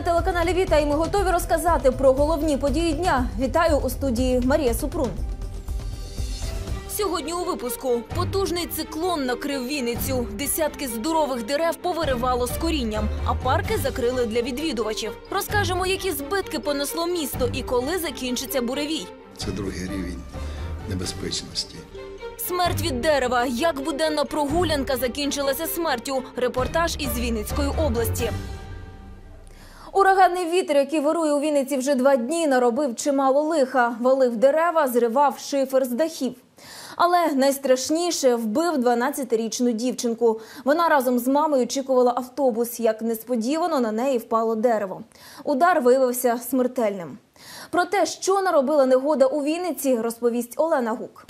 на телеканалі Віта і ми готові розказати про головні події дня. Вітаю у студії Марія Супрун. Сьогодні у випуску потужний циклон накрив Вінницю. Десятки здорових дерев повиривало з корінням, а парки закрили для відвідувачів. Розкажемо, які збитки понесло місто і коли закінчиться буревій. Це другий рівень небезпечності. Смерть від дерева. Як буденна прогулянка закінчилася смертю. Репортаж із Вінницької області. Ураганний вітер, який вирує у Вінниці вже два дні, наробив чимало лиха. Валив дерева, зривав шифер з дахів. Але найстрашніше вбив 12-річну дівчинку. Вона разом з мамою очікувала автобус. Як несподівано на неї впало дерево. Удар виявився смертельним. Про те, що наробила негода у Вінниці, розповість Олена Гук.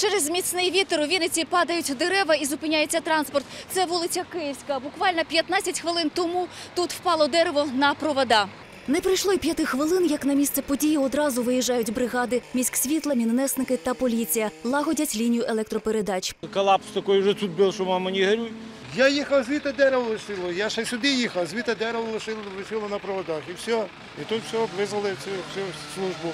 Через міцний вітер у Вінниці падають дерева і зупиняється транспорт. Це вулиця Київська. Буквально 15 хвилин тому тут впало дерево на провода. Не пройшло й п'яти хвилин, як на місце події одразу виїжджають бригади. Міськсвітла, міннесники та поліція лагодять лінію електропередач. Колапс такий вже тут був, що мама не горюй. Я їхав, звідти дерево лишило. Я ще сюди їхав, звідти дерево лишило, лишило на проводах. І все. І тут все, визвали цю всю службу.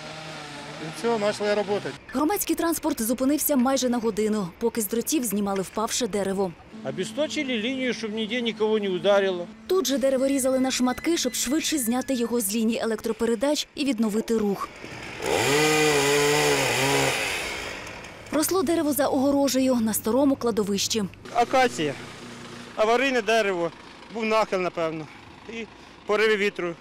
І все, почали працювати. Громадський транспорт зупинився майже на годину, поки з дротів знімали впавше дерево. Обесточили лінію, щоб ніде нікого не ударило. Тут же дерево різали на шматки, щоб швидше зняти його з лінії електропередач і відновити рух. Росло дерево за огорожею на старому кладовищі. Акація. Аварійне дерево. Був нахил, напевно. І пориви вітру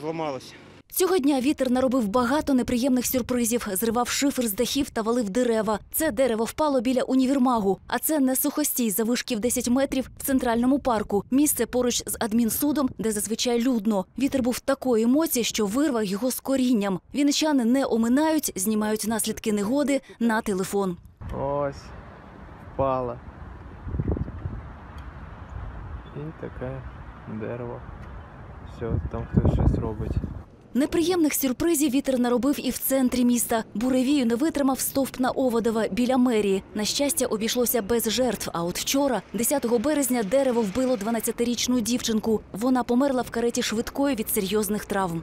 зламалося. Цього дня вітер наробив багато неприємних сюрпризів, зривав шифер з дахів та валив дерева. Це дерево впало біля універмагу, а це не сухостій завишки в 10 метрів в центральному парку. Місце поруч з адмінсудом, де зазвичай людно. Вітер був такої емоції, що вирвав його з корінням. Вінничани не оминають, знімають наслідки негоди на телефон. Ось, впала. І таке дерево. Все, там хтось щось робить. Неприємних сюрпризів вітер наробив і в центрі міста. Буревію не витримав стовп на Оводова біля мерії. На щастя, обійшлося без жертв. А от вчора, 10 березня, дерево вбило 12-річну дівчинку. Вона померла в кареті швидкої від серйозних травм.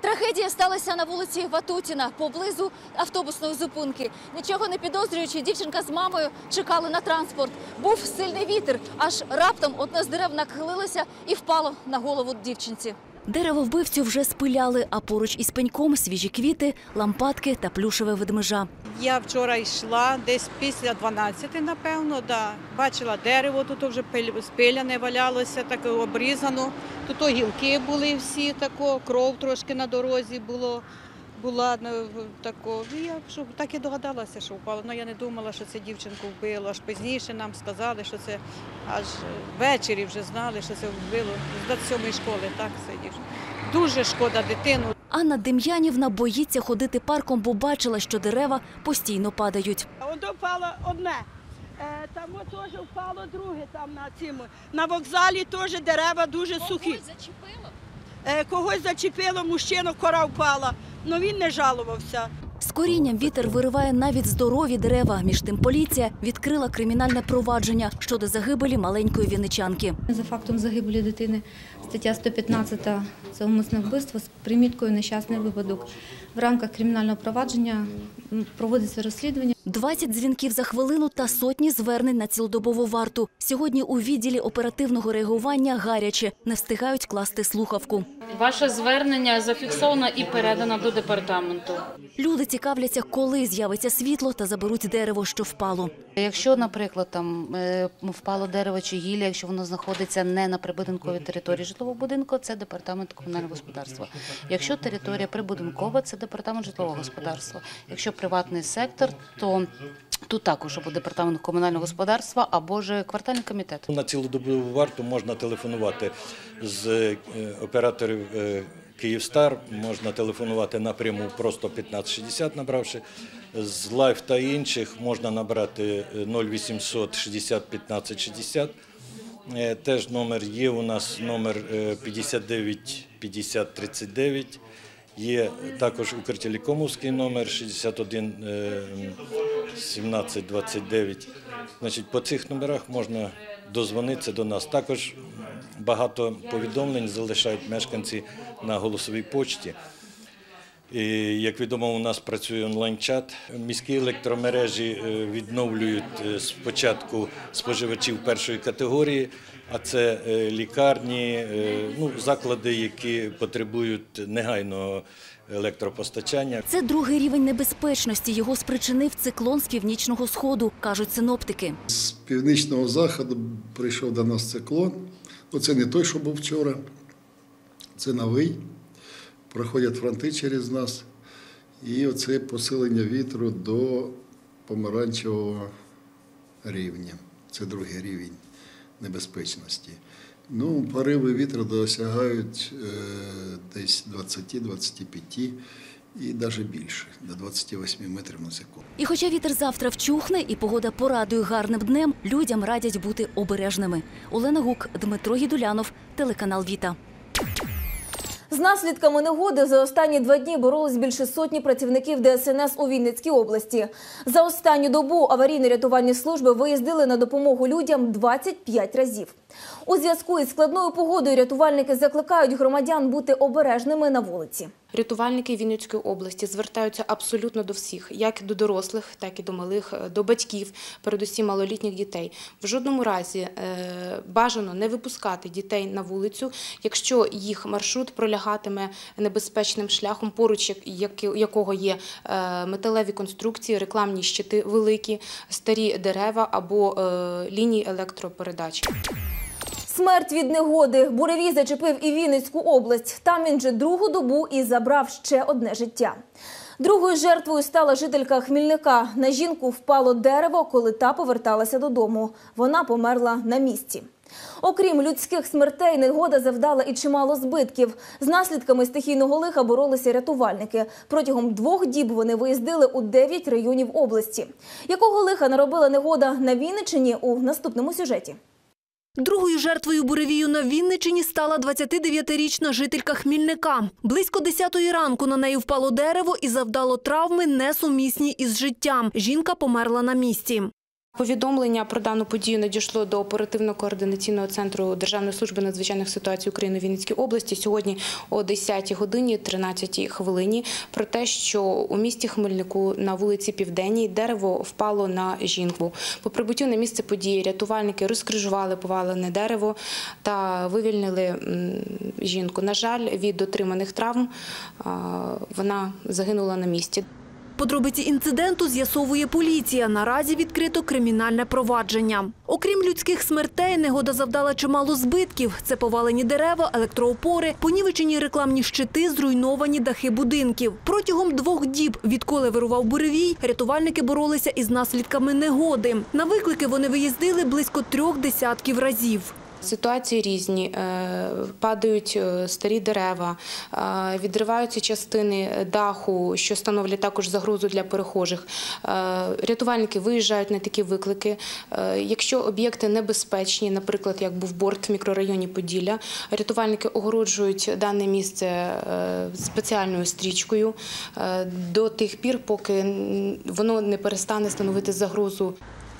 Трагедія сталася на вулиці Ватутіна поблизу автобусної зупинки. Нічого не підозрюючи, дівчинка з мамою чекали на транспорт. Був сильний вітер, аж раптом одне з дерев нахилилося і впало на голову дівчинці. Дерево вбивцю вже спиляли, а поруч із пеньком свіжі квіти, лампадки та плюшеве ведмежа. Я вчора йшла десь після 12, напевно, да. бачила дерево, тут вже спиляне валялося, так обрізано. Тут гілки були всі, тако, кров трошки на дорозі було. Була ну, в- тако. Я що, так і догадалася, що впало. Ну я не думала, що це дівчинку вбило. Аж пізніше нам сказали, що це аж ввечері вже знали, що це вбило. З сьомої школи, так, це дівчинка. Дуже шкода дитину. Анна Дем'янівна боїться ходити парком, бо бачила, що дерева постійно падають. Ото впало одне. Е, Там теж впало друге там на цьому. На вокзалі теж дерева дуже сухі. Е, Когось зачепило, мужчину кора впала. Ну він не жалувався. З корінням вітер вириває навіть здорові дерева. Між тим поліція відкрила кримінальне провадження щодо загибелі маленької віничанки. За фактом загибелі дитини стаття 115 – це умисне вбивство з приміткою нещасний випадок. В рамках кримінального провадження проводиться розслідування. 20 дзвінків за хвилину та сотні звернень на цілодобову варту. Сьогодні у відділі оперативного реагування гаряче не встигають класти слухавку. Ваше звернення зафіксовано і передано до департаменту. Люди цікавляться, коли з'явиться світло та заберуть дерево, що впало. Якщо, наприклад, там е, впало дерево чи гілля, якщо воно знаходиться не на прибудинковій території житлового будинку, це департамент комунального господарства. Якщо територія прибудинкова, це департамент житлового господарства. Якщо приватний сектор, то тут також або департамент комунального господарства, або ж квартальний комітет. На цілодобову варту можна телефонувати з е, операторів е, Київстар, можна телефонувати напряму просто 1560 набравши. З лайф та інших можна набрати е, 0800 60 15 60. Е, Теж номер є у нас номер е, 59 50 39. Є також Укртелекомовський номер 61 1729. Значить, по цих номерах можна дозвонитися до нас. Також багато повідомлень залишають мешканці на голосовій почті. І, як відомо, у нас працює онлайн-чат. Міські електромережі е, відновлюють е, спочатку споживачів першої категорії, а це е, лікарні, ну, заклади, які потребують негайного електропостачання. Це другий рівень небезпечності. Його спричинив циклон з північного сходу, кажуть синоптики. З північного заходу прийшов до нас циклон. Ну, це не той, що був вчора, це новий. Проходять фронти через нас. І оце посилення вітру до помаранчевого рівня. Це другий рівень небезпечності. Ну, пориви вітру досягають е, десь 20-25 і навіть більше, до 28 метрів на секунду. І хоча вітер завтра вчухне і погода порадує гарним днем, людям радять бути обережними. Олена Гук, Дмитро Гідулянов, телеканал Віта. З наслідками негоди за останні два дні боролись більше сотні працівників ДСНС у Вінницькій області. За останню добу аварійно-рятувальні служби виїздили на допомогу людям 25 разів. У зв'язку із складною погодою рятувальники закликають громадян бути обережними на вулиці. Рятувальники Вінницької області звертаються абсолютно до всіх, як до дорослих, так і до малих, е, до батьків, передусім малолітніх дітей. В жодному разі е, бажано не випускати дітей на вулицю, якщо їх маршрут пролягатиме небезпечним шляхом, поруч як- як- якого є е, металеві конструкції, рекламні щити великі, старі дерева або лінії електропередач. Смерть від негоди. Буревій зачепив і Вінницьку область. Там він же другу добу і забрав ще одне життя. Другою жертвою стала жителька Хмільника. На жінку впало дерево, коли та поверталася додому. Вона померла на місці. Окрім людських смертей, негода завдала і чимало збитків. З наслідками стихійного лиха боролися рятувальники. Протягом двох діб вони виїздили у дев'ять районів області. Якого лиха наробила негода на Вінниччині у наступному сюжеті? Другою жертвою буревію на Вінничині стала 29-річна жителька Хмільника. Близько 10-ї ранку на неї впало дерево і завдало травми, несумісні із життям. Жінка померла на місці. Повідомлення про дану подію надійшло до оперативно-координаційного центру Державної служби надзвичайних ситуацій України Вінницькій області сьогодні о 10 годині 13 хвилині про те, що у місті Хмельнику на вулиці Південній дерево впало на жінку. По прибуттю на місце події рятувальники розкрижували повалене дерево та вивільнили жінку. На жаль, від отриманих травм вона загинула на місці. Подробиці інциденту з'ясовує поліція. Наразі відкрито кримінальне провадження. Окрім людських смертей, негода завдала чимало збитків. Це повалені дерева, електроопори, понівечені рекламні щити, зруйновані дахи будинків. Протягом двох діб, відколи вирував буревій, рятувальники боролися із наслідками негоди. На виклики вони виїздили близько трьох десятків разів. Ситуації різні, Е, падають е, старі дерева, е, відриваються частини даху, що становлять також загрозу для перехожих. Рятувальники виїжджають на такі виклики. Якщо об'єкти небезпечні, наприклад, як був борт в мікрорайоні Поділля, рятувальники огороджують дане місце спеціальною стрічкою до тих пір, поки воно не перестане становити загрозу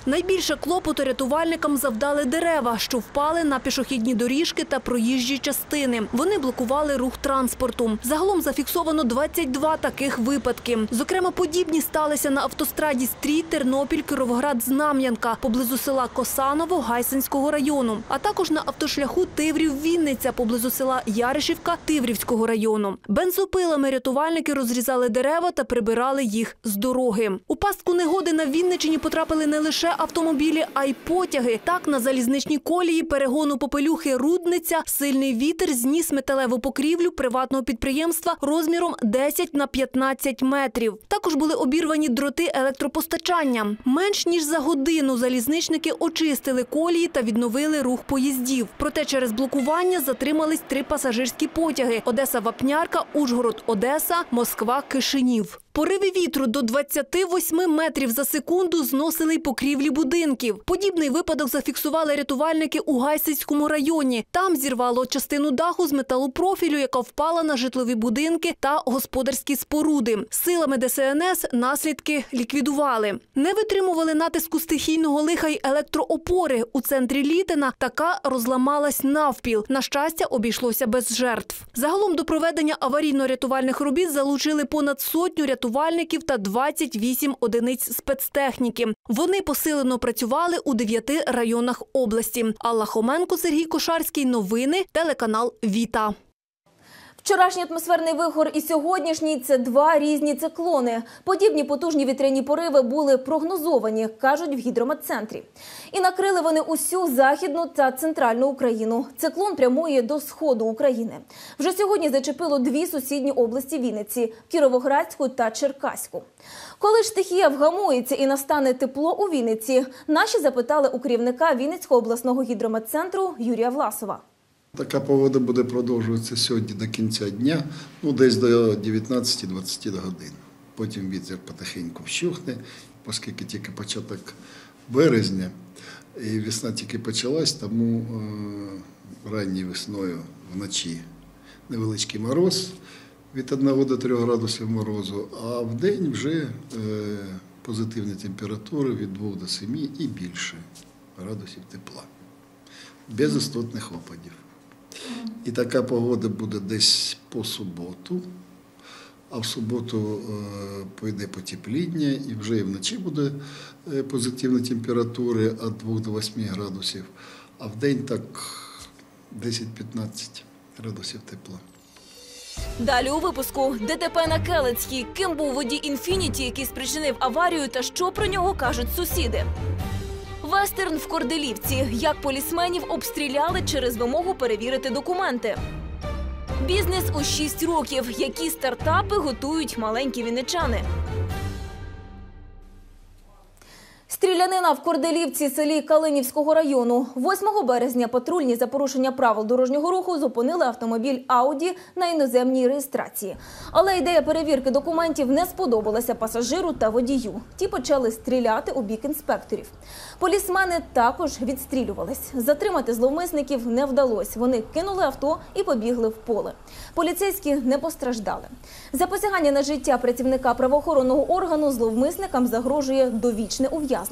Найбільше клопоту рятувальникам завдали дерева, що впали на пішохідні доріжки та проїжджі частини. Вони блокували рух транспорту. Загалом зафіксовано 22 таких випадки. Зокрема, подібні сталися на автостраді Стрій, Тернопіль, Кіровоград, Знам'янка, поблизу села Косаново Гайсинського району, а також на автошляху Тиврів-Вінниця, поблизу села Яришівка Тиврівського району. Бензопилами рятувальники розрізали дерева та прибирали їх з дороги. У пастку негоди на Вінничині потрапили не лише автомобілі, а й потяги. Так на залізничній колії перегону попелюхи Рудниця сильний вітер зніс металеву покрівлю приватного підприємства розміром 10 на 15 метрів. Також були обірвані дроти електропостачання. Менш ніж за годину залізничники очистили колії та відновили рух поїздів. Проте через блокування затримались три пасажирські потяги: Одеса-Вапнярка, Ужгород-Одеса, Москва-Кишинів. Пориви вітру до 28 метрів за секунду зносили й покрівлі будинків. Подібний випадок зафіксували рятувальники у Гайсицькому районі. Там зірвало частину даху з металопрофілю, яка впала на житлові будинки та господарські споруди. Силами ДСНС наслідки ліквідували. Не витримували натиску стихійного лиха й електроопори. У центрі Літина така розламалась навпіл. На щастя, обійшлося без жертв. Загалом до проведення аварійно-рятувальних робіт залучили понад сотню рятувальників та 28 одиниць спецтехніки. Вони посилено працювали у дев'яти районах області. Алла Хоменко, Сергій Кошарський. Новини. Телеканал Віта. Вчорашній атмосферний вихор і сьогоднішній це два різні циклони. Подібні потужні вітряні пориви були прогнозовані, кажуть в гідрометцентрі. І накрили вони усю західну та центральну Україну. Циклон прямує до сходу України. Вже сьогодні зачепило дві сусідні області Вінниці Кіровоградську та Черкаську. Коли ж стихія вгамується і настане тепло у Вінниці, наші запитали у керівника Вінницького обласного гідрометцентру Юрія Власова. Така погода буде продовжуватися сьогодні до кінця дня, ну десь до 19-20 годин. Потім вітер потихеньку вщухне, оскільки тільки початок березня і весна тільки почалась, тому е, ранньою весною вночі невеличкий мороз від 1 до 3 градусів морозу, а в день вже е, позитивні температури від 2 до 7 і більше градусів тепла. Без істотних опадів. І така погода буде десь по суботу, а в суботу е, пойде потепління і вже і вночі буде е, позитивні температури від 2 до 8 градусів, а в день так 10-15 градусів тепла. Далі у випуску ДТП на Келецькій. Ким був водій Інфініті, який спричинив аварію, та що про нього кажуть сусіди. Вестерн в Корделівці. Як полісменів обстріляли через вимогу перевірити документи. Бізнес у 6 років. Які стартапи готують маленькі вінничани. Стрілянина в Корделівці, селі Калинівського району. 8 березня патрульні за порушення правил дорожнього руху зупинили автомобіль Ауді на іноземній реєстрації. Але ідея перевірки документів не сподобалася пасажиру та водію. Ті почали стріляти у бік інспекторів. Полісмени також відстрілювались. Затримати зловмисників не вдалося. Вони кинули авто і побігли в поле. Поліцейські не постраждали. За посягання на життя працівника правоохоронного органу зловмисникам загрожує довічне ув'язнення.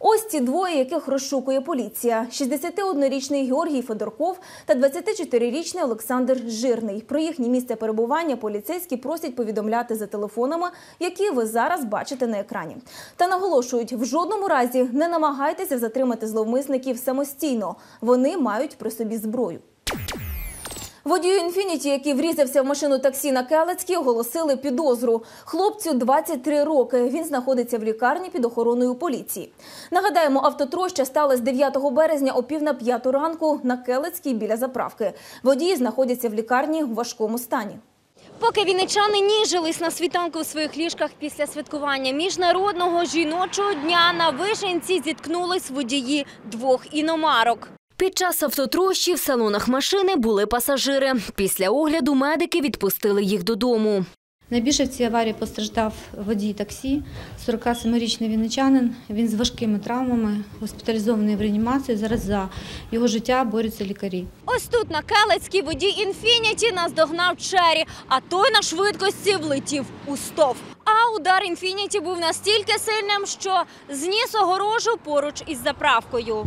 Ось ці двоє, яких розшукує поліція: 61-річний Георгій Федорков та 24-річний Олександр Жирний. Про їхнє місце перебування поліцейські просять повідомляти за телефонами, які ви зараз бачите на екрані. Та наголошують, в жодному разі не намагайтеся затримати зловмисників самостійно. Вони мають при собі зброю. Водію інфініті, який врізався в машину таксі на Келецькій, оголосили підозру. Хлопцю 23 роки. Він знаходиться в лікарні під охороною поліції. Нагадаємо, автотроща сталася 9 березня о пів на п'яту ранку на Келецькій біля заправки. Водії знаходяться в лікарні в важкому стані. Поки вінничани ніжились на світанку у своїх ліжках після святкування міжнародного жіночого дня на вишенці зіткнулись водії двох іномарок. Під час автотрощі в салонах машини були пасажири. Після огляду медики відпустили їх додому. Найбільше в цій аварії постраждав водій таксі, 47-річний вінничанин. Він з важкими травмами, госпіталізований в реанімацію. Зараз за його життя борються лікарі. Ось тут на Келецькій водій інфініті наздогнав Чері, а той на швидкості влетів у стовп. А удар інфініті був настільки сильним, що зніс огорожу поруч із заправкою.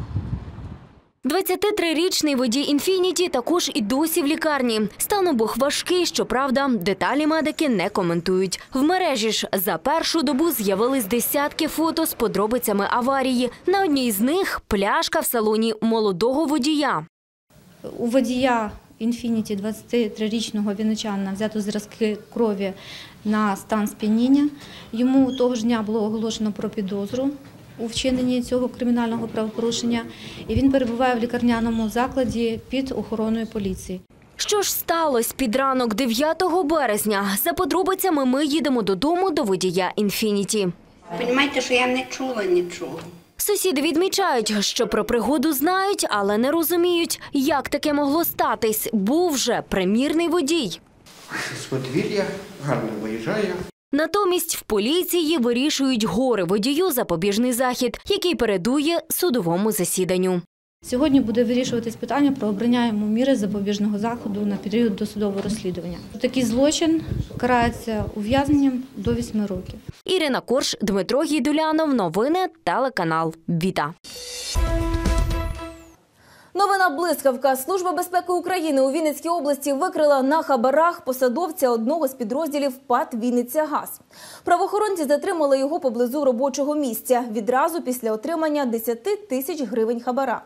23-річний водій «Інфініті» також і досі в лікарні. Стан обох важкий, щоправда, деталі медики не коментують. В мережі ж за першу добу з'явились десятки фото з подробицями аварії. На одній з них – пляшка в салоні молодого водія. У водія «Інфініті» 23-річного вінничанина взято зразки крові на стан сп'яніння. Йому того ж дня було оголошено про підозру у вчиненні цього кримінального правопорушення, і він перебуває в лікарняному закладі під охороною поліції. Що ж сталося під ранок 9 березня? За подробицями ми їдемо додому до водія «Інфініті». Понімаєте, що я не чула нічого. Сусіди відмічають, що про пригоду знають, але не розуміють, як таке могло статись. Був вже примірний водій. З подвір'я гарно виїжджає. Натомість в поліції вирішують горе водію запобіжний захід, який передує судовому засіданню. Сьогодні буде вирішуватись питання про обрання йому міри запобіжного заходу на період досудового розслідування. Такий злочин карається ув'язненням до 8 років. Ірина Корж, Дмитро Гідулянов. Новини телеканал Віта. Новина блискавка. Служба безпеки України у Вінницькій області викрила на хабарах посадовця одного з підрозділів ПАТ «Вінниця-Газ». Правоохоронці затримали його поблизу робочого місця відразу після отримання 10 тисяч гривень хабара.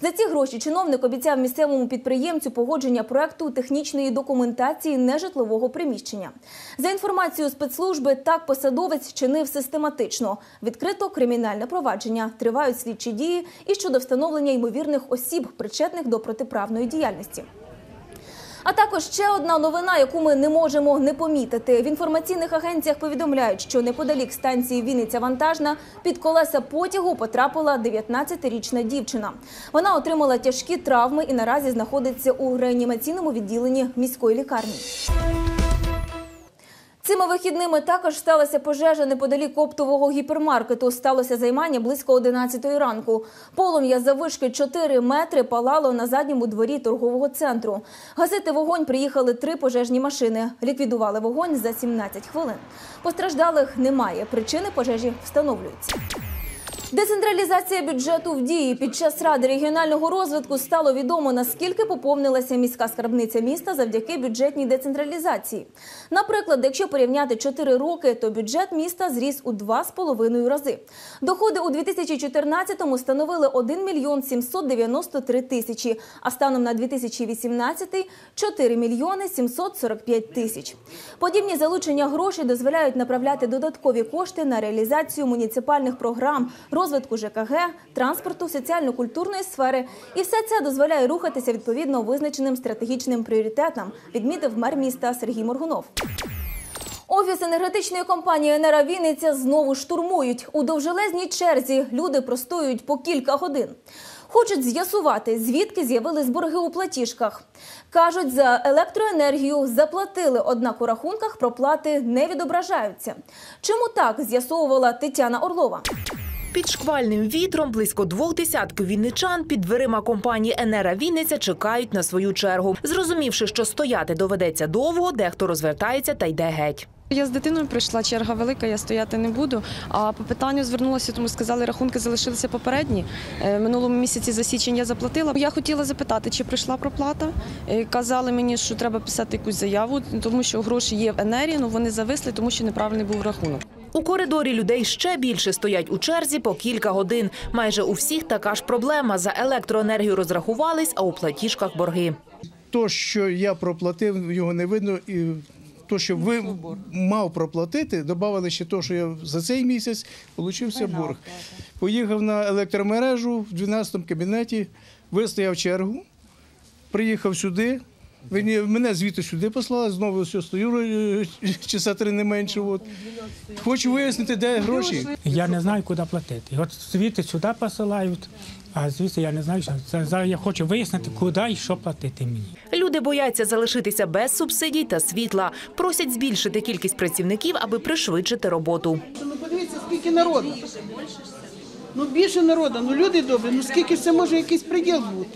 За ці гроші чиновник обіцяв місцевому підприємцю погодження проекту технічної документації нежитлового приміщення. За інформацією спецслужби, так посадовець чинив систематично. Відкрито кримінальне провадження. Тривають слідчі дії і щодо встановлення ймовірних осіб, причетних до протиправної діяльності. А також ще одна новина, яку ми не можемо не помітити. В інформаційних агенціях повідомляють, що неподалік станції Вінниця Вантажна під колеса потягу потрапила 19-річна дівчина. Вона отримала тяжкі травми і наразі знаходиться у реанімаційному відділенні міської лікарні. Цими вихідними також сталася пожежа неподалік оптового гіпермаркету. Сталося займання близько 11 ранку. Полум'я завишки 4 метри палало на задньому дворі торгового центру. Гасити вогонь приїхали три пожежні машини. Ліквідували вогонь за 17 хвилин. Постраждалих немає. Причини пожежі встановлюються. Децентралізація бюджету в дії під час ради регіонального розвитку стало відомо наскільки поповнилася міська скарбниця міста завдяки бюджетній децентралізації. Наприклад, якщо порівняти 4 роки, то бюджет міста зріс у 2,5 рази. Доходи у 2014-му становили 1 мільйон 793 тисячі, а станом на 2018 – 4 мільйони 745 тисяч. Подібні залучення грошей дозволяють направляти додаткові кошти на реалізацію муніципальних програм, розвитку ЖКГ, транспорту, соціально-культурної сфери. І все це дозволяє рухатися відповідно визначеним стратегічним пріоритетам, відмітив мер міста Сергій Моргунов. Офіс енергетичної компанії «Енера Вінниця» знову штурмують. У довжелезній черзі люди простоюють по кілька годин. Хочуть з'ясувати, звідки з'явились борги у платіжках. Кажуть, за електроенергію заплатили, однак у рахунках проплати не відображаються. Чому так, з'ясовувала Тетяна Орлова. Під шквальним вітром близько двох десятків вінничан під дверима компанії Енера Вінниця чекають на свою чергу. Зрозумівши, що стояти доведеться довго, дехто розвертається та йде геть. Я з дитиною прийшла, черга велика, я стояти не буду. А по питанню звернулася, тому сказали, рахунки залишилися попередні. Е, Минулому місяці за січень я заплатила. Я хотіла запитати, чи прийшла проплата. Е, Казали мені, що треба писати якусь заяву, тому що гроші є в енері, але вони зависли, тому що неправильний був рахунок. У коридорі людей ще більше стоять у черзі по кілька годин. Майже у всіх така ж проблема. За електроенергію розрахувались, а у платіжках борги. То, що я проплатив, його не видно. І то, що ви мав проплатити, додали ще те, що я за цей місяць получився борг. Поїхав на електромережу в 12-му кабінеті, вистояв чергу, приїхав сюди. Мені- Мене звідти сюди послали, знову все стою е, часа три не менше. От. Хочу вияснити, де гроші. Я не знаю, куди платити. От звідти сюди посилають, а звідси я не знаю, що це зараз я хочу вияснити, куди і що платити мені. Люди бояться залишитися без субсидій та світла. Просять збільшити кількість працівників, аби пришвидшити роботу. Ну подивіться, скільки народу. Ну більше народу, ну люди добрі, ну скільки це може якийсь приділ бути?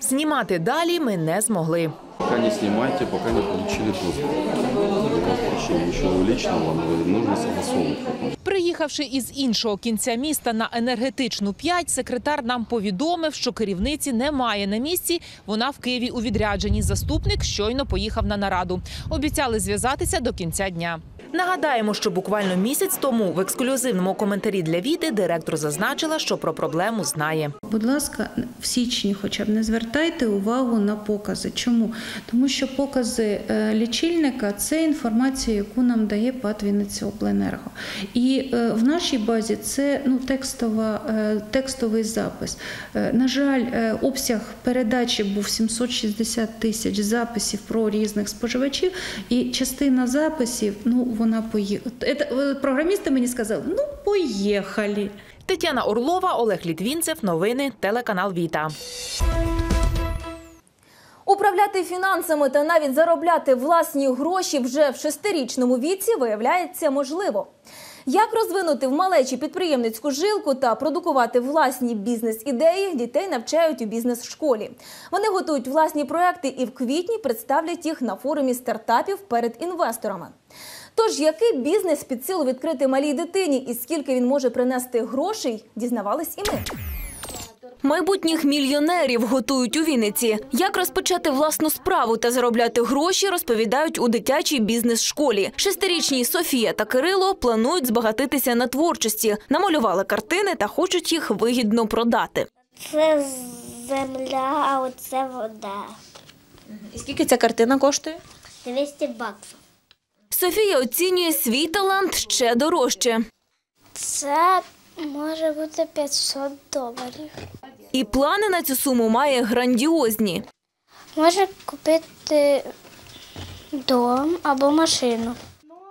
Знімати далі ми не змогли. Пока не снимайте, пока не ничего личного, но нужно согласовывать. Приїхавши із іншого кінця міста на енергетичну 5, секретар нам повідомив, що керівниці немає на місці. Вона в Києві у відрядженні. Заступник щойно поїхав на нараду. Обіцяли зв'язатися до кінця дня. Нагадаємо, що буквально місяць тому в ексклюзивному коментарі для Віти директор зазначила, що про проблему знає. Будь ласка, в січні хоча б не звертайте увагу на покази. Чому? Тому що покази е, лічильника це інформація, яку нам дає ПАТ Вінницяобленерго. І е, в нашій базі це ну, текстова, е, текстовий запис. На жаль, обсяг передачі був 760 тисяч записів про різних споживачів, і частина записів, ну вона поїхала. Програмісти мені сказали, ну поїхали. Тетяна Орлова, Олег Літвінцев. Новини телеканал Віта. Управляти фінансами та навіть заробляти власні гроші вже в шестирічному віці виявляється можливо. Як розвинути в малечі підприємницьку жилку та продукувати власні бізнес-ідеї, дітей навчають у бізнес-школі. Вони готують власні проекти і в квітні представлять їх на форумі стартапів перед інвесторами. Тож, який бізнес під силу відкрити малій дитині і скільки він може принести грошей, дізнавались і ми. Майбутніх мільйонерів готують у Вінниці. Як розпочати власну справу та заробляти гроші, розповідають у дитячій бізнес-школі. Шестирічні Софія та Кирило планують збагатитися на творчості, намалювали картини та хочуть їх вигідно продати. Це земля, а оце вода. І скільки ця картина коштує? 200 баксів. Софія оцінює свій талант ще дорожче. Це може бути 500 доларів. І плани на цю суму має грандіозні. Може купити дом або машину.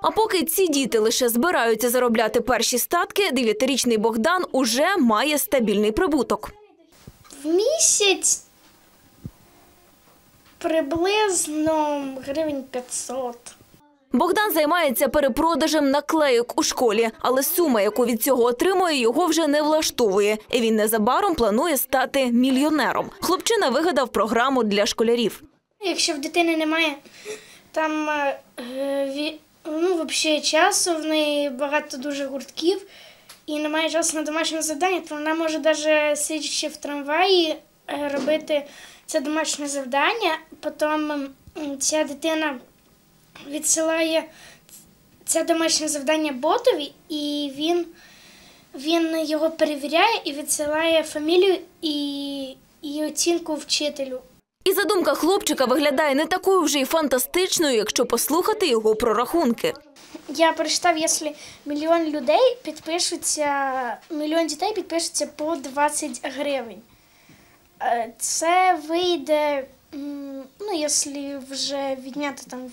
А поки ці діти лише збираються заробляти перші статки, дев'ятирічний Богдан уже має стабільний прибуток. В місяць приблизно гривень 500. Богдан займається перепродажем наклейок у школі, але сума, яку від цього отримує, його вже не влаштовує. І він незабаром планує стати мільйонером. Хлопчина вигадав програму для школярів. Якщо в дитини немає там е, ну, взагалі часу, в неї багато дуже гуртків і немає часу на домашнє завдання, то вона може навіть сидячи в трамваї е, робити це домашнє завдання. Потім ця дитина відсилає це домашнє завдання ботові, і він, він його перевіряє і відсилає фамілію і, і оцінку вчителю. І задумка хлопчика виглядає не такою вже й фантастичною, якщо послухати його прорахунки. Я прочитав, якщо мільйон людей підпишуться, мільйон дітей підпишуться по 20 гривень. Е, Це вийде, ну, якщо вже відняти там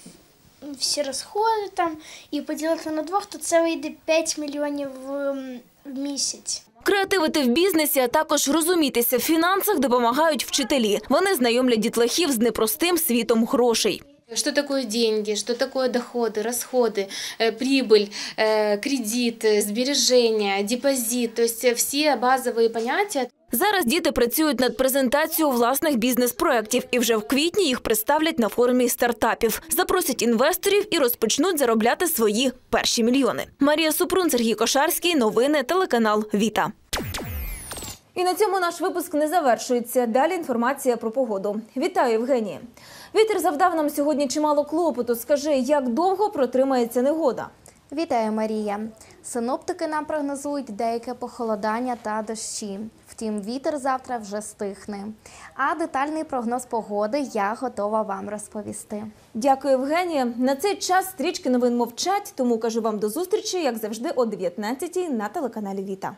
всі розходи там і поділити на двох, то це вийде 5 мільйонів м, в місяць. Креативити в бізнесі, а також розумітися в фінансах допомагають вчителі. Вони знайомлять дітлахів з непростим світом грошей. Что такое деньги, что такое доходы, расходы, э, прибыль, э, кредит, э, сбережения, депозит, то есть э, все базовые понятия. Зараз діти працюють над презентацією власних бізнес-проєктів і вже в квітні їх представлять на форумі стартапів. Запросять інвесторів і розпочнуть заробляти свої перші мільйони. Марія Супрун, Сергій Кошарський. Новини телеканал Віта. І на цьому наш випуск не завершується. Далі інформація про погоду. Вітаю, Євгенія. Вітер завдав нам сьогодні чимало клопоту. Скажи, як довго протримається негода? Вітаю, Марія. Синоптики нам прогнозують деяке похолодання та дощі. Втім, вітер завтра вже стихне. А детальний прогноз погоди я готова вам розповісти. Дякую, Євгенія. На цей час стрічки новин мовчать, тому кажу вам до зустрічі, як завжди, о 19-й на телеканалі Віта.